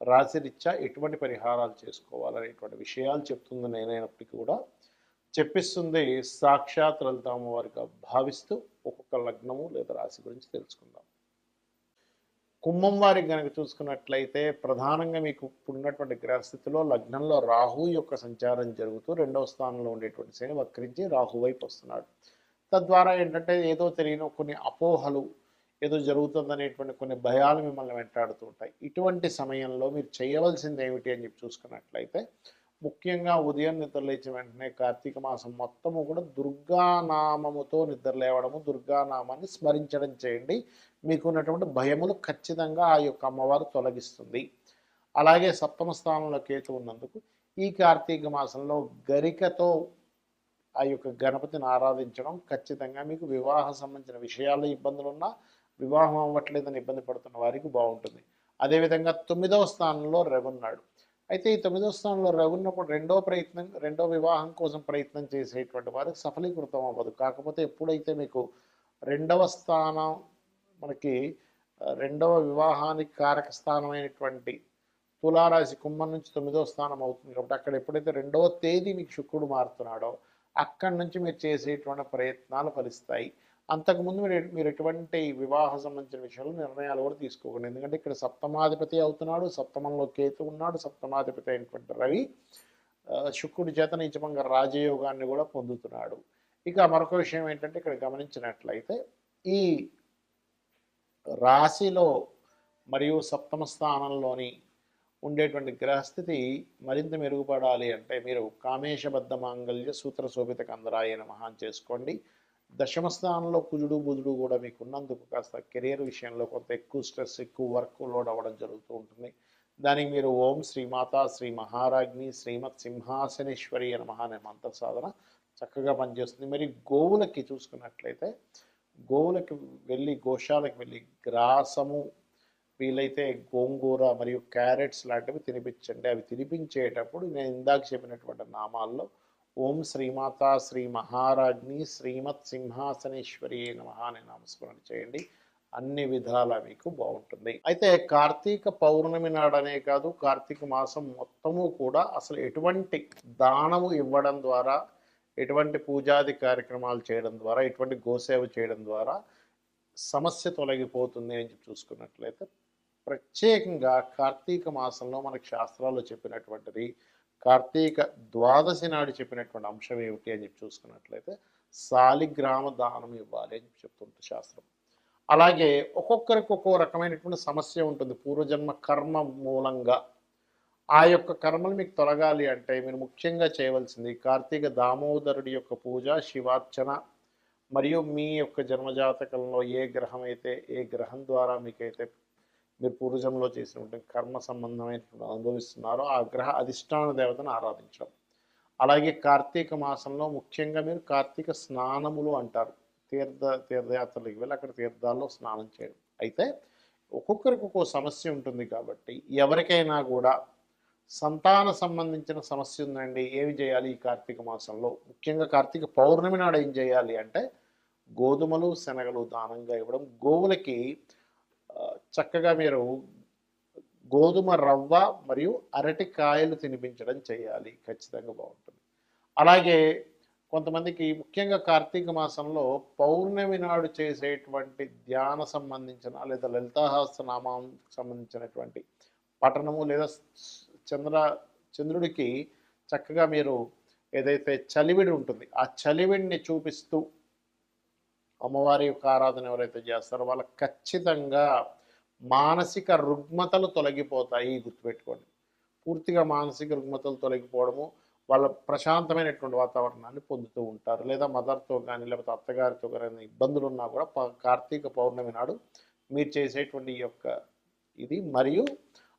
రాశిరీత్యా ఎటువంటి పరిహారాలు చేసుకోవాలనేటువంటి విషయాలు చెప్తుంది నేనైనప్పటికీ కూడా. చెప్పిస్తుంది సాక్షాత్ లలితామ వారిగా భావిస్తూ ఒక్కొక్క లగ్నము లేదా రాశి గురించి తెలుసుకుందాం. కుంభం వారికి కనుక చూసుకున్నట్లయితే ప్రధానంగా మీకు ఇప్పుడున్నటువంటి గ్రహస్థితిలో లగ్నంలో రాహు యొక్క సంచారం జరుగుతూ రెండవ స్థానంలో ఉండేటువంటి శని వక్రించి రాహు వైపు వస్తున్నాడు. తద్వారా ఏంటంటే ఏదో తెలియని కొన్ని అపోహలు ఏదో జరుగుతుందనేటువంటి కొన్ని భయాలు మిమ్మల్ని వెంటాడుతూ ఉంటాయి. ఇటువంటి సమయంలో మీరు చేయవలసింది ఏమిటి అని చెప్పి చూసుకున్నట్లయితే ముఖ్యంగా ఉదయం నిద్రలేచిన వెంటనే కార్తీక మాసం మొత్తము కూడా దుర్గానామముతో నిద్రలేవడము దుర్గానామాన్ని స్మరించడం చేయండి. మీకు ఉన్నటువంటి భయములు ఖచ్చితంగా ఆ యొక్క అమ్మవారు తొలగిస్తుంది. అలాగే సప్తమ స్థానంలో కేతు ఉన్నందుకు ఈ కార్తీక మాసంలో గరికతో ఆ యొక్క గణపతిని ఆరాధించడం ఖచ్చితంగా మీకు వివాహ సంబంధించిన విషయాల్లో ఇబ్బందులు ఉన్నా వివాహం అవ్వట్లేదని ఇబ్బంది పడుతున్న వారికి బాగుంటుంది. అదేవిధంగా తొమ్మిదవ స్థానంలో రవున్నాడు అయితే ఈ తొమ్మిదవ స్థానంలో రవున్నప్పుడు రెండో ప్రయత్నం రెండో వివాహం కోసం ప్రయత్నం చేసేటువంటి వారికి సఫలీకృతం అవ్వదు. కాకపోతే ఎప్పుడైతే మీకు రెండవ స్థానం మనకి రెండవ వివాహానికి కారక స్థానమైనటువంటి తులారాశి కుంభం నుంచి తొమ్మిదవ స్థానం అవుతుంది కాబట్టి అక్కడ ఎప్పుడైతే రెండవ తేదీ మీకు శుక్రుడు మారుతున్నాడో అక్కడి నుంచి మీరు చేసేటువంటి ప్రయత్నాలు ఫలిస్తాయి. అంతకుముందు మీరు మీరు ఎటువంటి వివాహ సంబంధించిన విషయంలో నిర్ణయాలు కూడా తీసుకోకండి. ఎందుకంటే ఇక్కడ సప్తమాధిపతి అవుతున్నాడు సప్తమంలో కేతు ఉన్నాడు సప్తమాధిపతి అయినటువంటి రవి శుక్రుడి చేత నిజంగా రాజయోగాన్ని కూడా పొందుతున్నాడు. ఇక మరొక విషయం ఏంటంటే ఇక్కడ గమనించినట్లయితే ఈ రాశిలో మరియు సప్తమ స్థానంలోని ఉండేటువంటి గ్రహస్థితి మరింత మెరుగుపడాలి అంటే మీరు కామేశబద్ధ మాంగళ్య సూత్ర శోభిత కందరాయ నమహాన్ చేసుకోండి. దశమ స్థానంలో కుజుడు బుధుడు కూడా మీకు ఉన్నందుకు కాస్త కెరీర్ విషయంలో కొంత ఎక్కువ స్ట్రెస్ ఎక్కువ వర్క్ లోడ్ అవ్వడం జరుగుతూ ఉంటుంది. దానికి మీరు ఓం శ్రీమాత శ్రీ మహారాజ్ని శ్రీమత్ సింహాసనేశ్వరి అని మహా అనే మంత్ర సాధన చక్కగా పనిచేస్తుంది. మరి గోవులకి చూసుకున్నట్లయితే గోవులకి వెళ్ళి గోశాలకు వెళ్ళి గ్రాసము వీలైతే గోంగూర మరియు క్యారెట్స్ లాంటివి తినిపించండి. అవి తినిపించేటప్పుడు నేను ఇందాక చెప్పినటువంటి నామాల్లో ఓం శ్రీమాత శ్రీ మహారాజ్ని శ్రీమత్ సింహాసనేశ్వరి నమ అని నామస్మరణ చేయండి. అన్ని విధాలా మీకు బాగుంటుంది. అయితే కార్తీక పౌర్ణమి నాడనే కాదు కార్తీక మాసం మొత్తము కూడా అసలు ఎటువంటి దానము ఇవ్వడం ద్వారా ఎటువంటి పూజాది కార్యక్రమాలు చేయడం ద్వారా ఎటువంటి గోసేవ చేయడం ద్వారా సమస్య తొలగిపోతుంది అని చెప్పి చూసుకున్నట్లయితే ప్రత్యేకంగా కార్తీక మాసంలో మనకు శాస్త్రాల్లో చెప్పినటువంటిది కార్తీక ద్వాదశి నాడు చెప్పినటువంటి అంశం ఏమిటి అని చెప్పి చూసుకున్నట్లయితే సాలిగ్రామ దానం ఇవ్వాలి అని చెప్పి చెప్తుంది శాస్త్రం. అలాగే ఒక్కొక్కరికి ఒక్కో రకమైనటువంటి సమస్య ఉంటుంది. పూర్వజన్మ కర్మ మూలంగా ఆ యొక్క కర్మలు మీకు తొలగాలి అంటే మీరు ముఖ్యంగా చేయవలసింది కార్తీక దామోదరుడి యొక్క పూజ శివార్చన మరియు మీ యొక్క జన్మజాతకంలో ఏ గ్రహం అయితే ఏ గ్రహం ద్వారా మీకైతే మీరు పూర్వజంలో చేసినటువంటి కర్మ సంబంధమైనటువంటి అనుభవిస్తున్నారో ఆ గ్రహ అధిష్టాన దేవతను ఆరాధించడం. అలాగే కార్తీక మాసంలో ముఖ్యంగా మీరు కార్తీక స్నానములు అంటారు. తీర్థ తీర్థయాత్రలకు వెళ్ళి అక్కడ తీర్థాల్లో స్నానం చేయడం. అయితే ఒక్కొక్కరికి ఒక్కో సమస్య ఉంటుంది కాబట్టి ఎవరికైనా కూడా సంతాన సంబంధించిన సమస్య ఉందండి. ఏమి చేయాలి ఈ కార్తీక మాసంలో? ముఖ్యంగా కార్తీక పౌర్ణమి నాడు ఏం చేయాలి అంటే గోధుమలు శనగలు దానంగా ఇవ్వడం. గోవులకి చక్కగా మీరు గోధుమ రవ్వ మరియు అరటి కాయలు తినిపించడం చేయాలి. ఖచ్చితంగా బాగుంటుంది. అలాగే కొంతమందికి ముఖ్యంగా కార్తీక మాసంలో పౌర్ణమి నాడు చేసేటువంటి ధ్యాన సంబంధించిన లేదా లలితాహాస్యనామం సంబంధించినటువంటి పఠనము లేదా చంద్ర చంద్రుడికి చక్కగా మీరు ఏదైతే చలివిడి ఉంటుంది ఆ చలివిడిని చూపిస్తూ అమ్మవారి యొక్క ఆరాధన ఎవరైతే చేస్తారో వాళ్ళకి ఖచ్చితంగా మానసిక రుగ్మతలు తొలగిపోతాయి గుర్తుపెట్టుకోండి. పూర్తిగా మానసిక రుగ్మతలు తొలగిపోవడము వాళ్ళ ప్రశాంతమైనటువంటి వాతావరణాన్ని పొందుతూ ఉంటారు. లేదా మదర్తో కానీ లేకపోతే అత్తగారితో కానీ ఇబ్బందులు ఉన్నా కూడా కార్తీక పౌర్ణమి నాడు మీరు చేసేటువంటి ఈ యొక్క ఇది. మరియు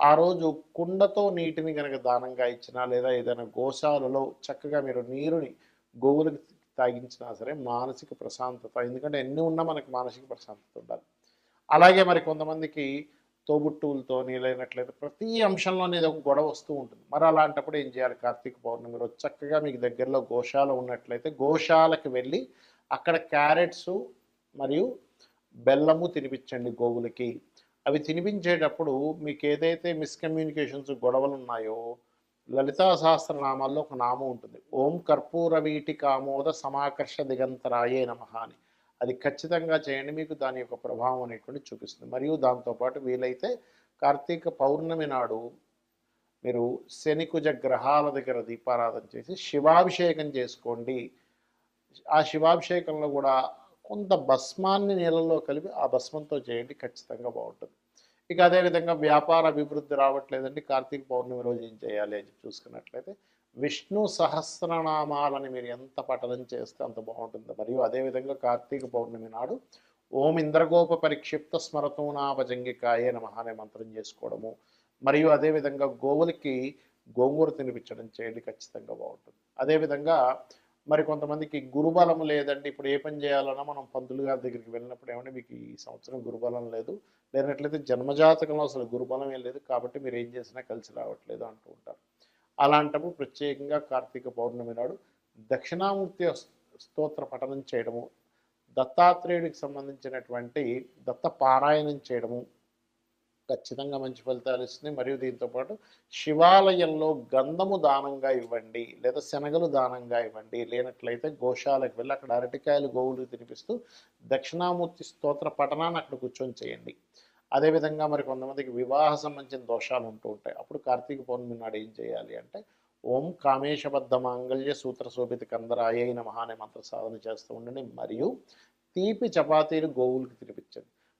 ఆ రోజు కుండతో నీటిని కనుక దానంగా ఇచ్చినా లేదా ఏదైనా గోశాలలో చక్కగా మీరు నీరుని గోవులకు తాగించినా సరే మానసిక ప్రశాంతత ఎందుకంటే ఎన్ని ఉన్నా మనకి మానసిక ప్రశాంతత ఉండాలి. అలాగే మరి కొంతమందికి తోబుట్టువులతో లేనట్లయితే ప్రతి అంశంలో అనేది ఒక గొడవ వస్తూ ఉంటుంది. మరి అలాంటప్పుడు ఏం చేయాలి? కార్తీక పౌర్ణమి రోజు చక్కగా మీకు దగ్గరలో గోశాల ఉన్నట్లయితే గోశాలకు వెళ్ళి అక్కడ క్యారెట్స్ మరియు బెల్లము తినిపించండి గోవులకి. అవి తినిపించేటప్పుడు మీకు ఏదైతే మిస్కమ్యూనికేషన్స్ గొడవలు ఉన్నాయో లలితా సహస్రనామాల్లో ఒక నామం ఉంటుంది. ఓం కర్పూర వీటి కామోద సమాకర్ష దిగంతరాయే నమ అని. అది ఖచ్చితంగా చేయండి మీకు దాని యొక్క ప్రభావం అనేటువంటి చూపిస్తుంది. మరియు దాంతోపాటు వీలైతే కార్తీక పౌర్ణమి నాడు మీరు శనికుజ గ్రహాల దగ్గర దీపారాధన చేసి శివాభిషేకం చేసుకోండి. ఆ శివాభిషేకంలో కూడా కొంత భస్మాన్ని నీళ్ళలో కలిపి ఆ భస్మంతో చేయండి ఖచ్చితంగా బాగుంటుంది. ఇక అదేవిధంగా వ్యాపార అభివృద్ధి రావట్లేదండి. కార్తీక పౌర్ణమి రోజు ఏం చేయాలి అని చూసుకున్నట్లయితే విష్ణు సహస్రనామాలని మీరు ఎంత పఠనం చేస్తే అంత బాగుంటుంది. మరియు అదేవిధంగా కార్తీక పౌర్ణమి నాడు ఓం ఇంద్రగోప పరిక్షిప్త స్మరతూనాభజంగికాయే నమ అనే మంత్రం చేసుకోవడము. మరియు అదేవిధంగా గోవులకి గోంగూర తినిపించడం చేయండి ఖచ్చితంగా బాగుంటుంది. అదేవిధంగా మరి కొంతమందికి గురుబలం లేదండి. ఇప్పుడు ఏ పని చేయాలన్నా మనం పంతులు గారి దగ్గరికి వెళ్ళినప్పుడు ఏమంటే మీకు ఈ సంవత్సరం గురుబలం లేదు. లేనట్లయితే జన్మజాతకంలో అసలు గురుబలం ఏం లేదు. కాబట్టి మీరు ఏం చేసినా కలిసి రావట్లేదు అంటూ ఉంటారు. అలాంటప్పుడు ప్రత్యేకంగా కార్తీక పౌర్ణమి నాడు దక్షిణామూర్తి స్తోత్ర పఠనం చేయడము దత్తాత్రేయుడికి సంబంధించినటువంటి దత్త పారాయణం చేయడము ఖచ్చితంగా మంచి ఫలితాలు ఇస్తుంది. మరియు దీంతోపాటు శివాలయంలో గంధము దానంగా ఇవ్వండి లేదా శనగలు దానంగా ఇవ్వండి. లేనట్లయితే గోశాలకు వెళ్ళి అక్కడ అరటికాయలు గోవులు తినిపిస్తూ దక్షిణామూర్తి స్తోత్ర పఠనాన్ని అక్కడ కూర్చొని చేయండి. అదేవిధంగా మరి కొంతమందికి వివాహ సంబంధించిన దోషాలు ఉంటూ ఉంటాయి. అప్పుడు కార్తీక పౌర్ణమి నాడు ఏం చేయాలి అంటే ఓం కామేశబద్ధ మాంగళ్య సూత్ర శోభిత కందరాయ నమః అనే మంత్ర సాధన చేస్తూ ఉండండి. మరియు తీపి చపాతీలు గోవులకు తినిపించండి.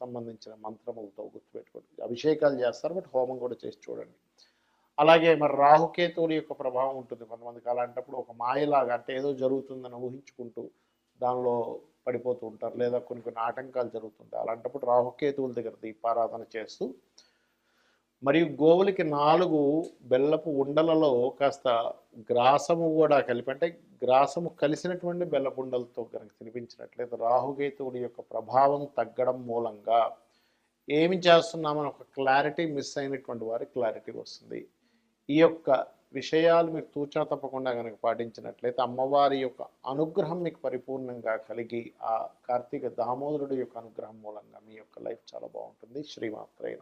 సంబంధించిన మంత్రములతో గుర్తుపెట్టుకోండి. అభిషేకాలు చేస్తారు బట్ హోమం కూడా చేసి చూడండి. అలాగే మరి రాహుకేతువుల యొక్క ప్రభావం ఉంటుంది. కొంతమందికి అలాంటప్పుడు ఒక మాయలాగా అంటే ఏదో జరుగుతుందని ఊహించుకుంటూ దానిలో పడిపోతూ ఉంటారు. లేదా కొన్ని కొన్ని ఆటంకాలు జరుగుతుంటాయి. అలాంటప్పుడు రాహుకేతువుల దగ్గర దీపారాధన చేస్తూ మరియు గోవులకి నాలుగు బెల్లపు ఉండలలో కాస్త గ్రాసము కూడా కలిపి అంటే గ్రాసము కలిసినటువంటి బెల్లపు ఉండలతో కనుక తినిపించినట్లయితే రాహుకేతువుడి యొక్క ప్రభావం తగ్గడం మూలంగా ఏమి చేస్తున్నామని ఒక క్లారిటీ మిస్ అయినటువంటి వారి క్లారిటీ వస్తుంది. ఈ యొక్క విషయాలు మీరు తూచా తప్పకుండా కనుక పాటించినట్లయితే అమ్మవారి యొక్క అనుగ్రహం మీకు పరిపూర్ణంగా కలిగి ఆ కార్తీక దామోదరుడి యొక్క అనుగ్రహం మూలంగా మీ యొక్క లైఫ్ చాలా బాగుంటుంది. శ్రీమాత్రే